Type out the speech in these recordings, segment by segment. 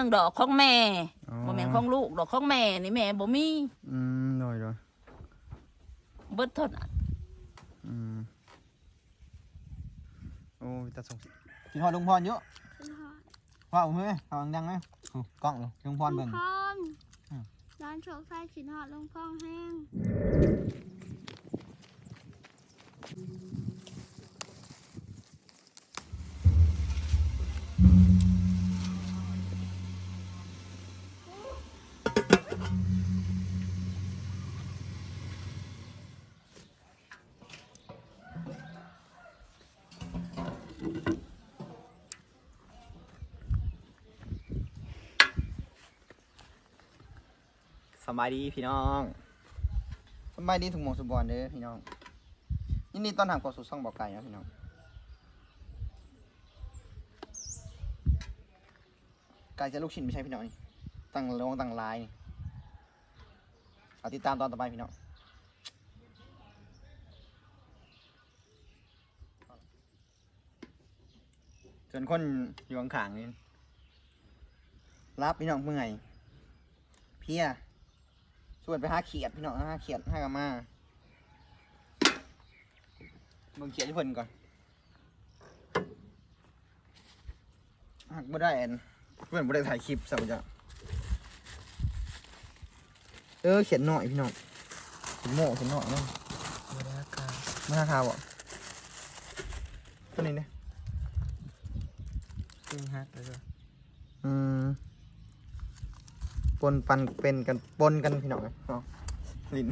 รื่องดอกของแม่อ๋อบ่แม่นของลูกดอกของแม่นี่แม่บ่มีอืมโดยโดยเบิดเท่านั้นอืมโอ้ยตาสงสารกินฮอดลุงพรเยอะว่าอุ้มไหมฟังดังไหมโอ้กล้องเลยลุงพรลุเบิ่งงพรอืม ร้านโชคไฟขินหอดลุงพองแห้ง สบายดีพี่น้องสบายดีทุกหมองสุบอนเด้อพี่น้องยินดีต้อนรับเข้าสู่ช่องบอกไก่นะพี่น้องไก่จะลูกชิ้นไม่ใช่พี่น้องนี่ตั้งลงตั้งลายนี่เอาติดตามตอนต่อไปพี่น้องส่วนคนอยู่ข้างๆนี่รับพี่น้องเมื่อยเพีย ชวนไปหาเขียดพี่น้องหาเขียดหากามาเบิ่งเขียดที่เพิ่นก่อนหักบ่ได้อันเพื่อนบ่ได้ถ่ายคลิปสักจ้ะเออเขียนหน่อยพี่น้องเขียนโม่เขียนหน่อยเนาะบรรยากาศมันราคาบ่ตัวนี้เนี่ยซึ่งฮักแล้วก็อืม ปนปันเป็นกันปนกันพี่น้องเอาลิ้น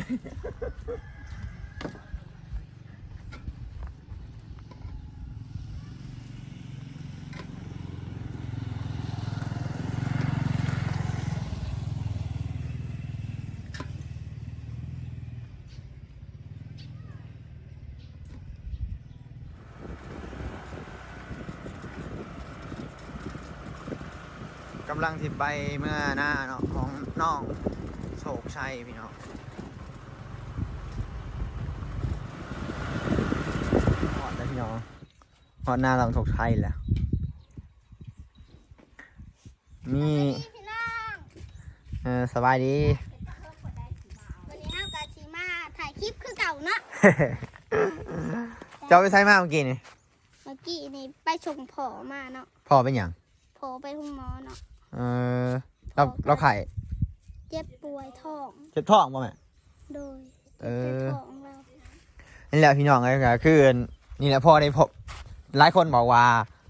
กำลังสิไปเมื่อหน้าเนาะ น้องโศกชัยพี่น้องหอดแล้วพี่น้องหอดหน้าหลังโศกชัยแหล้วมีพี่น้องเออสบายดีวันนี้เอากาชิมาถ่ายคลิปคือเก่าเนาะเจ้าไปใช้มาเมื่อกี้นี่เมื่อกี้นี่ไปชมผอมาเนาะพ่อเป็นอย่างผอไปหุ้มหมอเนาะเออเราเราไข่ เจ็บป่วยท้อง เจ็บท้องป่ะแม่ โดยเอเจ็บอท้องเรานี่แหละพี่น้องเลยก็คือนี่แหละพ่อได้พบหลายคนบอกว่า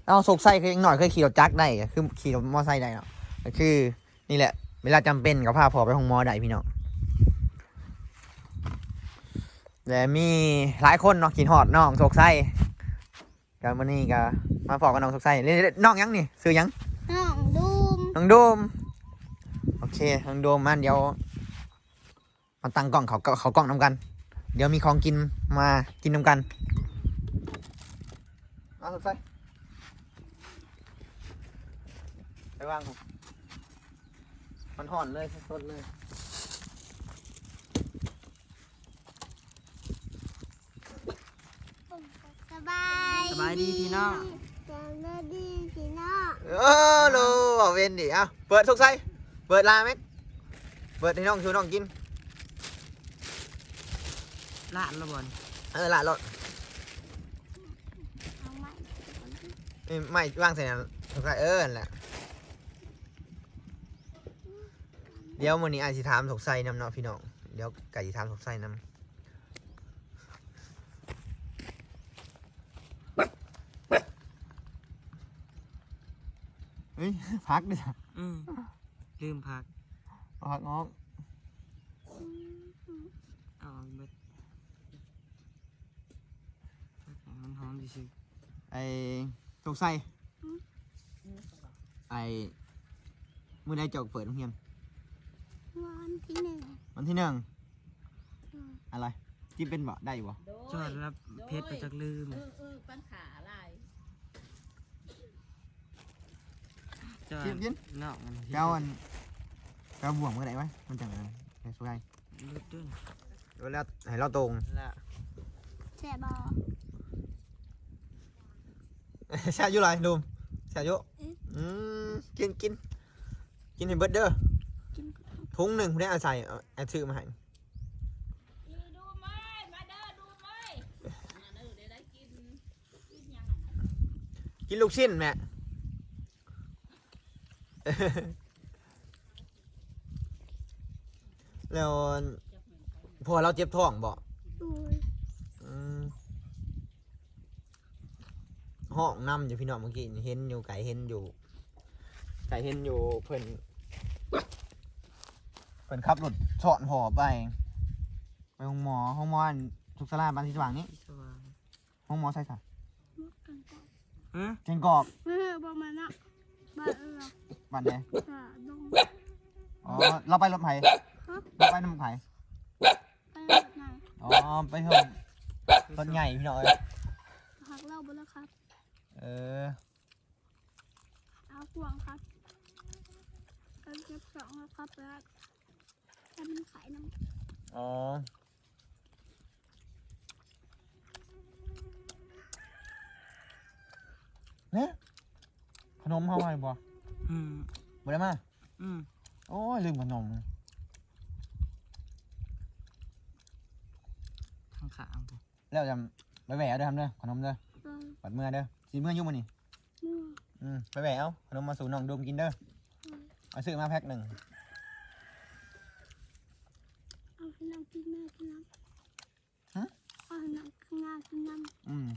เราสกไส้เคยหน่อยเคยขี่รถจักรได้ก็คือขี่รถมอไซค์ได้เนาะก็คือ นี่แหละ เวลาจำเป็นก็พาพ่อไปห้องหมอได้พี่น้องและมีหลายคนเนาะขี่หอดน้องสกไส้กันวันนี้ก็มาพอกับน้องสกไส้เรียกน้องยังนี่ซื้อยังน้องดูมน้องโดมโอ เคน้องโดมมันเดี๋ยวมาตั้งกล้องเขาเขากล้องน้ำกัน เดี๋ยวมีของกินมากินน้ำกันเอาสุดไฟไปวางผมมันห่อนเลยสดๆเลยสบายสบายดีพี่น้องสบายดีพี่น้องเออโลบอกเวนดิเอาเปิดทุกไส้ เปิดลาไหมเปิดให้น้องชูน้องกินละละบอลเออละรถเอาใหม่นี่ไม่ว่างใส่นั่นทุกไส้เออนั่นแหละเดี๋ยววันนี้อาจสิถามถกไส้นำเนาะพี่น้องเดี๋ยวไก่สิถามถกไส้นำเฮ้ยพักดิจ้ะอืม ลืมพักพักน้องเอาเบ็ดพักให้มันหอมดิสิไอ้ตกใส่ไอ้มือได้จอกเปิดโรงเรียนวันที่หนึ่งวันที่หนึ่งอะไรกินเป็นบ่ได้อยู่บ่จอดรับเพชรไปจากลืม เออเออปัญหาอะไร จอด กินกินนอกมันเก้าอันเก้าบ่วงเมื่อไหร่วะมันจังอะไรไอ้สุไยลุดด้วยเวลาให้เราตรงละแช่บอแช่อยู่ไรดูมแช่อยู่อืมกินกินกินให้เบิดเด้อกินถุงหนึ่งผมได้เอาใส่เอาแอดซื้อมาให้ดูไหมมาเด้อดูไหมมาเด้อเดี๋ยวได้กินกินยังอะนะกินลูกชิ้นแม่ แล้วจักเหมือนเขาพอเราเจ็บท้องบ่โอ้ยอืมห้องน้ำอยู่พี่น้องเมื่อกี้นี่เห็นอยู่ไก่เห็นอยู่ ไก่เห็นอยู่เพิ่นเพิ่นขับรถสอนพอไป ไปห้องหมอห้องหมออันทุกสลาบ้านที่สว่างนี้ที่สว่างห้องหมอใส่ค่ะมกกันก่อนฮะเจงกรอบ เออบอกมานะบ้านเออ บ้านไหนค่ะดงอ๋อเราไปรถไผ่ฮะเราไปน้ำไผ่ไปแบบไหนอ๋อไปเถอะรถใหญ่พี่น้องเอ้ยหักเหล่าบนแล้วครับ เออเอาห่วงครับกันเก็บสองแล้วครับแล้วแต่มันขายน้ำอ๋อเนี่ยขนมเฮาไว้บ่ อืมบ่ได้มาอืมโอ้ยลืมขนมทางขางผมแล้วจำไปแหวะเด้อทำเด้อขนมเด้อเออปัดเมื่อเด้อสีเมื่อยุ่งมานี่มั่วอืมไปแหวะเอาขนมมาสู่น้องดมกินเด้อเอาซื้อมาแพ็คหนึ่งเอาให้น้ำกินแม่กินน้ำฮะเอาให้น้ำข้างหน้ากินน้ำอืม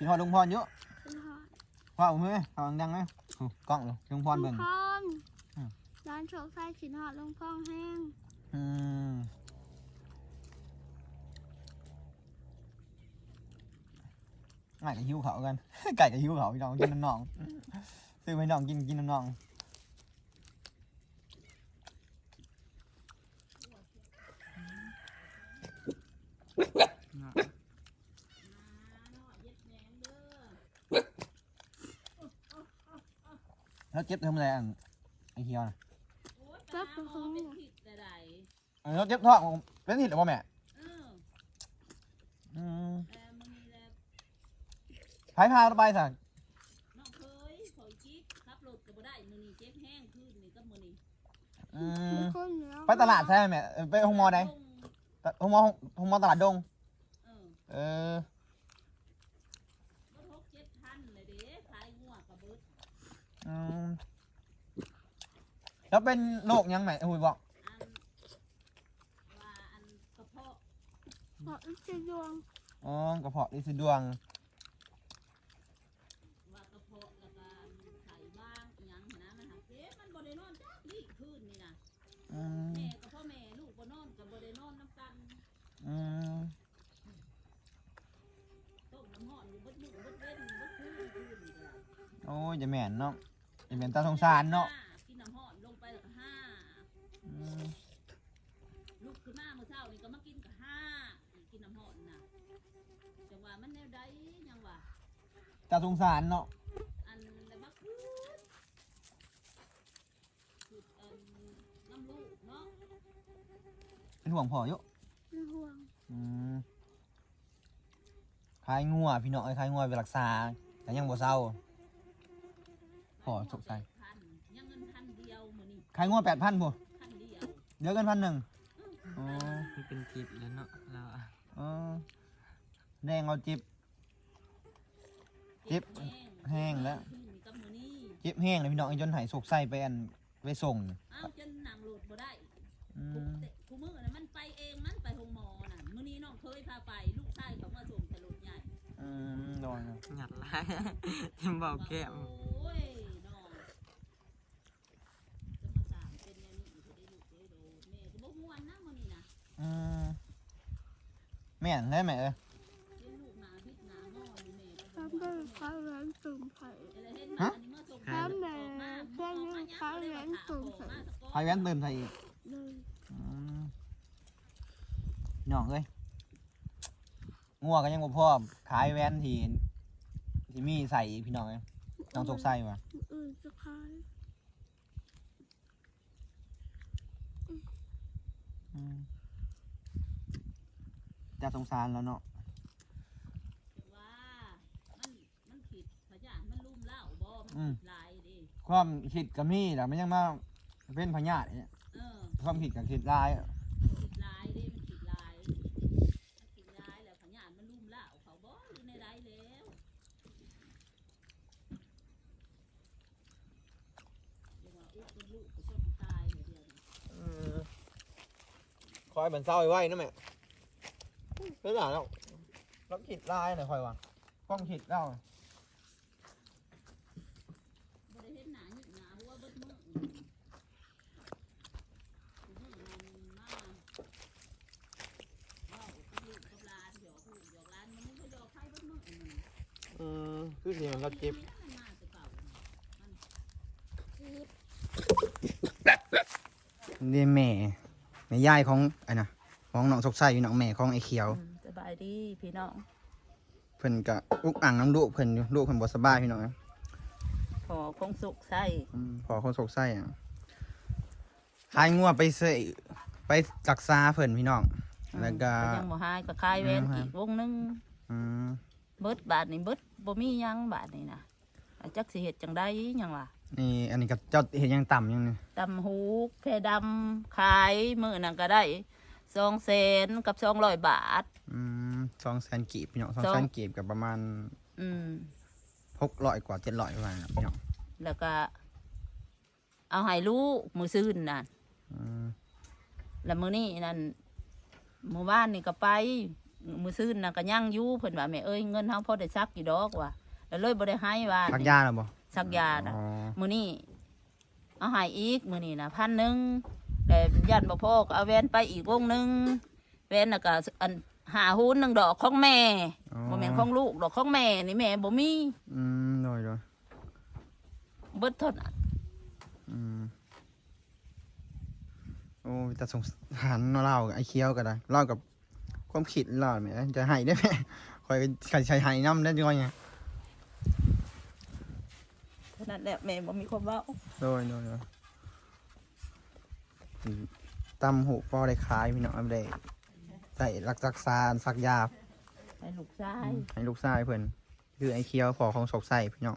กินฮอดลุงพรเยอะเป็นหอดว่าเอามือเอาดังๆไหมอู้กล้องเลยลุงพรเบิ่งลงพองอืม ร้านโชคไส้ขินหอดลงพองแห้งอืมไก่กับหิวเขากัน ไก่กับหิวเขาพี่น้องกินน้ำนองซื้อไปน้องกินกินน้ำนอง เนาะ แล้วเจ็บทำอะไรอันไอ้เฮียวนะโอ๊ยปลาหมอเป็นผิดแต่ใดเออแล้วเจ็บท้องเป็นหิดหรือเปล่าแม่เอออืมแต่มันมีแต่พายพาเราไปสั่งน้องเคยขอยกิ๊กขับรถก็บ่ได้มื้อนี้เจ็บแห้งขึ้นนี่กับมื้อนี้อืมคนเหนือไปตลาดใช่ไหมแม่เออไปห้องหมอไหนลงห้องหมอห้องหมอตลาดดง เออเออ บ่ทกเจ็ดพันเลยเด้ขายงัวกับเบิด อืมแล้วเป็นโรคยังไงอุ้ยบอกอันว่าอันกระเพาะหอดอุจจดวงอ๋อกระเพาะลิซิดวง ว่ากระเพาะแล้วก็ไข่บ้างอิหยังหั้นนะมันหักเจ็บมันบ่ได้นอนจักนี่คืนนี่นะอืมแม่กับพ่อแม่ลูกบ่นอนก็บ่ได้นอนนํกันอืมต้มน้ำร้อนอยู่เบิดมื้อเบิดเว้นเบิดคืนคืนนี่ก็ได้โอ้ยจะแม่นเนาะ จะแม่นตาสงสารเนาะกินน้ำร้อนลงไปแล้วก็ห้าอืมลุกขึ้นมาเมื่อเช้านี่ก็มากินกับห้ากินน้ำร้อนน่ะจังว่ามันแนวใดยังว่าตาสงสารเนาะอันแล้วมาคืดคืดอันน้ำลูกเนาะเป็นห่วงพ่อเยอะเป็นห่วงอืมคลายงัวพี่น้องไอ้ยคลายงัวไปรักษาแต่ยังบ่เศร้าพ อสงสัยพันยังเงินพันเดียวมื้อนี้คลายงัวแปดพันบ่พันเดียวเดี๋ยวกันพันหนึ่งอ๋อมันเป็นจิตแล้วเนาะเราอะอ๋อแดงเอาจิบเจ็บแห้งแล้วคืนนี้กับมื้อนี้เจ็บแห้งเลยพี่น้องไอ้จนไหายสกใส่ไปอันไปส่งเอ้าจนนั่งโหลดบ่ได้อืกูมเตะกูมือนะมันไปเองมันไปโรงหมอน่ะมื้อนี้น้องเคยพาไปลูกชายเขามาส่งแต่รถใหญ่อืมโดนหยัดลาย ทิมเบาแก้มโอ้ยน้องจะมาสามเป็นแนวนี้อยู่ได้ลูกได้โดนแม่ก็บ่ม่วนนะมื้อนี้นะ อืมแม่นได้ไหมเอ้ยเลี้ยงลูกหนาพิษหนางออยู่แม่ก็ทำบ่ได้ม่วนข้าวแรงตุ่มไข่อะไรเห็นมาอันนี้มาส่งฮะแม่ออกมาเพื่อนยังค้าแว้นส่งออกมาสะกอนพายแว้นเติมไทยอีกเลยอืมพี่น้องเอ้ยงัวก็ยังบ่พอขายแว้นที่ที่มีใส่อีกพี่น้องเอ้ยน้องสกใส่ว่ะเออจะขายอืม จะสงสารแล้วเนาะว่ามันมันผิดพญานมันลุ่มเล่าบ่มันลายดิความคิดกับมีแต่มันยังมาเป็นพญาติเนี่ยความคิดกับคิดลายผิดลายดิมันผิดลายขิดลายแล้วพญานมันลุ่มเล่าเขาบ่อยู่ในไรแล้วคอยเหมือนเศร้าไอ้ไว้นะแม่ ไม่หลาแล้วเราคิดร้ายหน่อยคอยว่าความคิดเราบ่ได้เห็นหนาหยิกหน้าหัวเบิดมือผู้หญิงมันมาเว้ากับลูกกับหลานหยอกลูกหยอกหลานมันไม่เคยหยอกใครเบิดมืออันนี้อืมคือที่มันเจ็บนมาแต่เก่ามันนี่แม่แม่ยายของไอ้น่ะ ของน้องสกใสอยู่น้องแม่ของไอ้เขียวสบายดีพี่น้องเพิ่นก็อุกอ่างน้ำลูกเพิ่นอยู่ลูกเพิ่นบ่สบายพี่น้องนะขอคงสุขใส่อืมพอคนสกใสอะขายงัวไปเสยไปรักษาเพิ่นพี่น้อง แล้วก็ยังบ่หายก็คายแวนอีกวงหนึงอืมเบิดบาทนี่เบิดบ่มีหยังบาทนี่นะอะจักสิเฮ็ดจังได๋หยังวะนี่อันนี้ก็เจ้าเห็นยังต่ำยังนี่ ตำหูแพดำขายมื้อนั้นก็ได้ 2แสนกับ200บาท อืมสองแสนกีบพี่น้องสองสองแสนกีบกับประมาณอืมหกร้อยกว่าเจ็ดร้อยประมาณนั้นพี่น้องแล้วก็ เอาให้ลูกมื้อซื่นนั่นอืมแล้วมื้อนี้นั่นมื้อวานนี่ก็ไป มื้อซื่นน่ะก็ยังอยู่เพิ่นว่าแม่เอ้ยเงินเฮาพอได้ซักอยู่ดอกว่ะแล้วเลยบ่ได้ให้ว่าพักยาแล้วบ่ซักยาน่ะอ๋อมื้อนี้เอาใหายอีกมื้อนี้นะพันหนึ่ง แต่ยันบ่พอก็เอาแวนไปอีกวงหนึ่งแวนน่ะก็อันหาหุ้นหนึ่งดอกของแม่อ๋อ บ่แม่นของลูกดอกของแม่นี่แม่บ่มีอืมโดยโดยเบิดเทานนอืมโอ้ยแต่สงสารเนาะเล่ากับไอ้เคี้ยวก็ได้เล่ากับความคิดเล่าแหมจะให้ได้ไหมคอยใครใช้ให้น้ำได้ยังไงเท่านั้นแหละแม่บ่มีความเว้าโดยโดยโดยอืม ตำหูพอได้ขายพี่น้องไม่ได้ใส่รักรักษาสักยาให้ลูกชายให้ลูกชายเพิ่นคือไอ้เคี้ยวพอของสกใส่พี่น้อง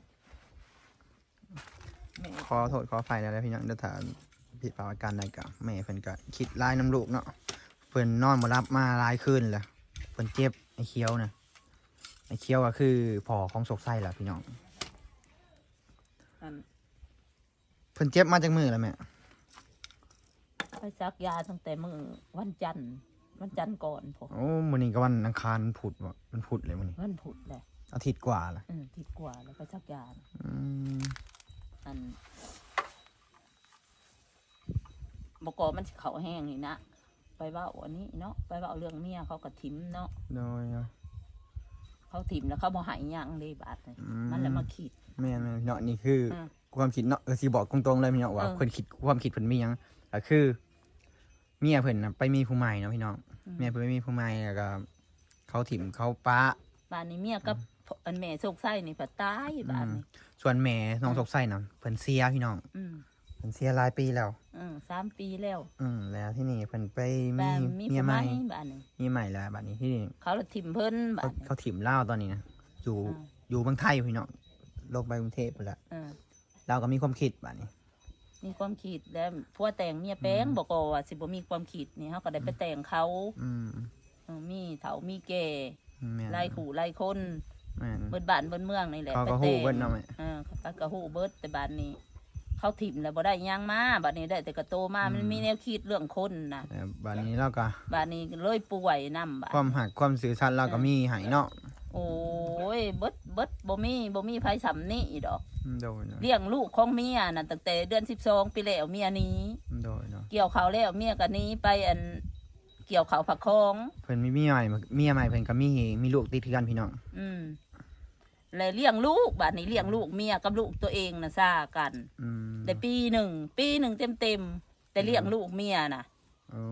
แม่ขอโทษขออภัยแล้วพี่น้องเดี๋ยวถ้าผิดพลาดประการใดกับแม่เพิ่นก็คิดลายน้ำลูกเนาะเพิ่นนอนบ่รับมาหลายคืนแล้วเพิ่นเจ็บไอ้เคี้ยวน่ะไอ้เคี้ยวก็คือพ่อของสกใส่ล่ะพี่น้องอันเพิ่นเจ็บมาจากมือแล้วแม่ ไปซักยาตั้งแต่มื้อวันจันทร์วันจันทร์ก่อนพอโอ้มื้อนี้ก็วันอังคารพุธบ่มันพุธเลยมื้อนี้วันพุธแหละอาทิตย์กว่าละเออทิศกว่าแล้วไปซักยาน่ะอืมอันบกอมันสิเขาแห้งนี่นะไปเว่าอันนี้เนาะไปเว่าเรื่องเมียเขาก็ทิมเนาะโดยเนาะ เขาทิมแล้วเขาบ่ใหายยังเลยบาดนี่อืมันเลยมาขีด แม่นๆพี่น้องนี่คืออมความคิดเนาะเออสิบอกตรงๆเลยพี่น้องว่าเออ เพิ่นคิดความคิดเพิ่นมีหยังก็คือ เมียเพิ่นน่ะไปมีผู้ใหม่เนาะพี่น้องเมียเพิ่นไปมีผู้ใหม่แล้วก็เขาถิ่มเขาปะบานนี้เมียกับอันแม่โศกไส้นี่ผัดตายบานนี่ส่วนแม่น้องสกไส้น่ะเพิ่นเสียพี่น้องอืมเพิ่นเสียหลายปีแล้วอืมสามปีแล้วอืมแล้วที่นี่เพิ่นไปมีบานมีเมียผู้ใหใหม่ม่บานนี่มีใหม่แล้วบัดนี้ที่นี่เขาละทิมเพิ่นบาเขานนี่เขาถิ่มลาวตอนนี้นะอยู่อ่า อยู่เมืองไทยพี่น้องลงไปกรุงเทพไปแล้วเออ เราก็มีความคิดบัดนี้ มีความขีดแล้วพัวแต่งเมียแป้งบอกว่าสิบ่มีความขีดนี่เขาก็ได้ไปแต่งเขาอืมเออมีเถามีแก่แม่นไล่ขู่ไล่คนแม่น เบิดบ้านเบิดเมืองนี่แหละเขาก็ไปฮู้แต่งเบิดเนาะแม่ เออเขาก็ฮู้เบิดแต่บ้านนี้ เขาถิ่มแล้วบ่ได้หยังมาบ้านนี้ได้แต่กระโตมามันมีแนวคิดเรื่องคนนะแต่บัดนี้เราก็บ้านนี้เลยป่วยนำบ้านความหักความสื่อสัตย์เราก็มีให้เนาะ โอ้ยเบิดเบิดบ่มีบ่มีไผสำนี่ดอกอืมโดยเนาะเลี้ยงลูกของเมียน่ะตั้งแต่เดือน12ปีแล้วเมียหนี้ โดยเนาะเกี่ยวเขาวแล้วเมียก็หนี้ไปอัน เกี่ยวเขาวผักคอง เพิ่นมีเมียใหม่เมียใหม่เพิ่นก็มีมีลูกติดกันพี่น้องอืมแล้วเลี้ยงลูกบ้านนี้เลี้ยงลูกเมียกับลูกตัวเองน่ะซ่ากัน อืมแต่ปีหนึ่งปีหนึ่งเต็มเต็มๆแต่เลี้ยงลูกเมียน่ะออ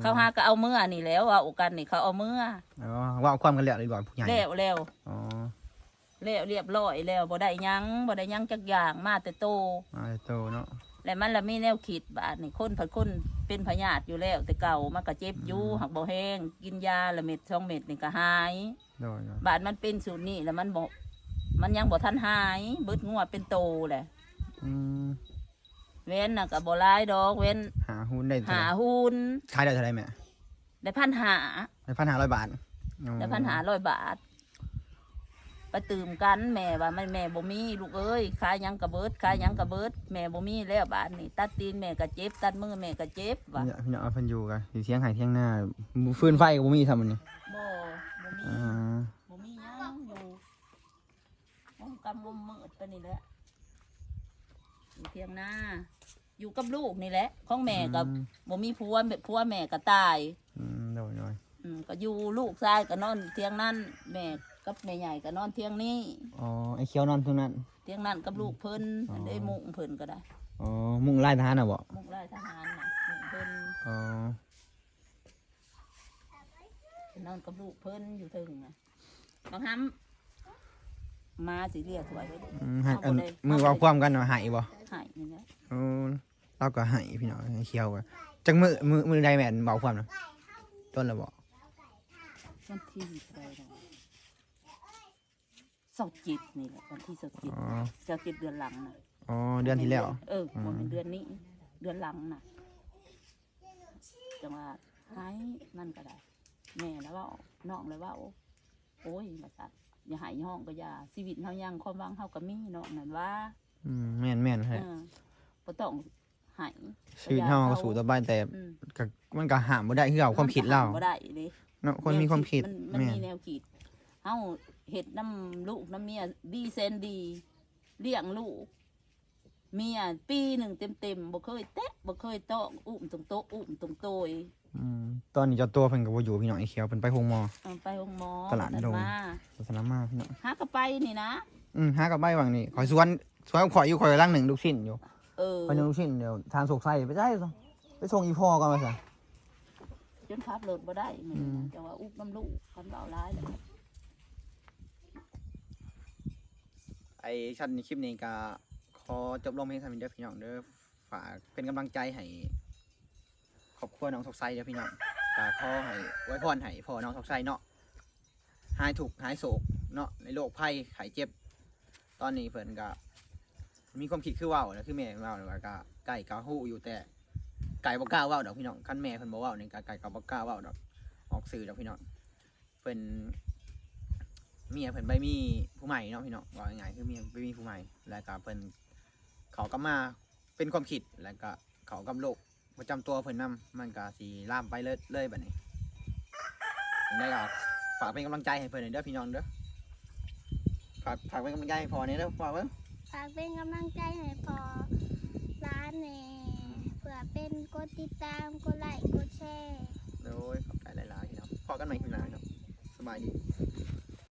เขาหาก็เอาเมื่อนี่แล้วว่าโอกันนี่เขาเอาเมื่ออ๋อว่าเอาความกันแล้วดีกว่าผู้ใหญ่แล้วแล้วอ๋อแล้วเรียบร้อยแล้วบ่ได้หยังบ่ได้หยังจักอย่างมาแต่โตมาโตเนาะและมันละมีแนวคิดบาดนี่คนผัดคนเป็นพยาธิอยู่แล้ว แต่เก่ามันก็เจ็บอยู่หักบ่แห้งกินยาละเม็ดสองเม็ดนี่ก็หายโดยเนาะบาดมันเป็นสูตรนี้แล้วมันบ่มันยังบ่ทันหายเบิดงัวเป็นโตแหละอืม เว้นน่ะก็บ่หลายดอกเว้นหาหุ้นได้เท่าหาไหร่หุ้นขายได้เท่าไหร่แม่ได้พันหาได้พันห้าร้อยบาทอ๋อได้พันหาร้อยบาท ไปตื่มกันแม่ว่ามันแม่บ่มีลูกเอ้ยขายหยังกระเบิดขายหยังกระเบิด แม่บ่มีแล้วบาทนี่ตัดตีนแม่ก็เจ็บตัดมือแม่ก็เจ็บว่ะเนี่ยพี่น้องเอาเพิ่นอยู่กันอยู่เที่ยงไห้เที่ยงหน้าฟืนไฟก็บ่มีทำมันนี่บ่บ่มีอ่าบ่มีหยังอยู่มองกำลมมืดไปนี่แหละอยู่เที่ยงหน้า อยู่กับลูกนี่แหละของแม่กับอืม บ่มีผัวผัวแม่ก็ตาย อืมโดยโดยอืมก็อยู่ลูกชายก็นอนเที่ยงนั้นแม่กับแม่ใหญ่ก็นอนเที่ยงนี้ อ๋อไอ้เขียวนอนตรงนั้นเที่ยงนั้นกับลูกเพิ่นอ๋อ ได้มุงเพิ่นก็ได้ อ๋อมุ่งไล่ทหารน่ะบ่มุงไล่ทหารน่ะมุงเพิ่นอ๋อนอนกับลูกเพิ่นอยู่ถึงน่ะบางครั้งมาสิเรียกถวยไว้อืมให้อันเอาบ่ได้มือเว่าความกันว่าใหายบ่ใหายนี่แหละอ๋อ เราก็ใหายพี่น้องไอ้เขียวก็จังมือมือมือใดแม่นเบาความนะต้นละบ่วันที่เท่าไหร่ดอกเสาจิตนี่แหละวันที่เสาจิตอ๋อเสาจิตเดือนหลังน่ะอ๋อเดือนที่แล้วเอออืมบ่เป็นเดือนนี้ เดือนหลังน่ะจังว่าหายนั่นก็ได้แม่แล้วว่าน้องเลยว่า โอ้ยมาสัตว์อย่าหายห้องก็อย่าชีวิตเฮายังความหวังเฮาก็มีน้องนั่นว่า อืมแม่นแม่นเอให้อบ่ต้อง หายชีวิตเฮาก็สู่ต่อไปแต่อืมก็มันก็ห้ามบ่ได้คือเอาความคิดเราบ่ได้เด้ เนาะคนมีความคิดนมันแม่มีนแนวคิดเฮาเฮ็ดน้ำลูกน้ำเมียดีเซนดีเลี้ยงลูกเมียปีหนึ่งเต็มๆบ่เคยแตะบ่เคยโตะอุ้มตรงโต๊ะอุ้มตรงโตยอืมตอนนี้เจ้าตัวเพิ่นก็บ่อยู่พี่น้องไอ้เขียวเพิ่นไปโรงหมอ เอาไปห้องหมอตลาดนั่นดง มาศาสนามาพี่น้องหากระไปนี่นะอืมหากับใบวังนี่ขอยสวนสวนขอยอยู่ขอยร่างหนึ่งลูกชิ้นอยู่ เออขอยหนึ่งลูกชิ้นเดี๋ยวทานโศกไส้ไปได้ซะไปส่งอีพ่อก่อนมาซะจนขับรถบ่ได้มื้ออืนี้มนะแต่ว่าอุ้มน้ำลูกคันเบาร้ายแล้วไอ้ชั้นในคลิปนี้ก็ขอจบลงเพียงเท่านี้เด้อพี่น้องเด้อฝากเป็นกำลังใจให้ครอบครัวน้องโศกไส้เด้อพี่น้องก็ขอให้ไว้พรให้พ่อน้องโศกไส้เนาะหายถูกข์หายโศกเนาะในโรคภัยไข้เจ็บ ตอนนี้เพิ่นก็ มีความคิดคือเว้านะคือแม่เว้าว่าก็ไก่ก็ฮู้อยู่แต่ไก่บ่กล้าว้าดอกพี่น้องคันแม่เพิ่นบ่เว้านี่ก็ไก่ก็บ่กล้าว้าดอกออกสื่อดอกพี่น้องเพิ่นเมียเพิ่นไปมีผู้ใหม่เนาะพี่น้องว่าง่ายๆคือเมียไปมีผู้ใหม่แล้วก็เพิ่นเขาก็มาเป็นความคิดแล้วก็เขากับโรคประจำตัวเพิ่นนํมันก็สิลามไปเลยเลยบัดนี้ยังไงก็ฝากเป็นกำลังใจให้เพิ่นหน่อยเด้อพี่น้องเด้อฝากฝากเป็นกำลังใจให้พอเนี่ยเด้อพอเบิ่ง ฝากเป็นกำลังใจให้พอร้านแหน่เผื่อเป็นกดติดตามกดไลค์กดแชร์โอ้ยขอบใจหลายๆพี่น้องพอกันใหม่คลิปหน้าครับ สบายดี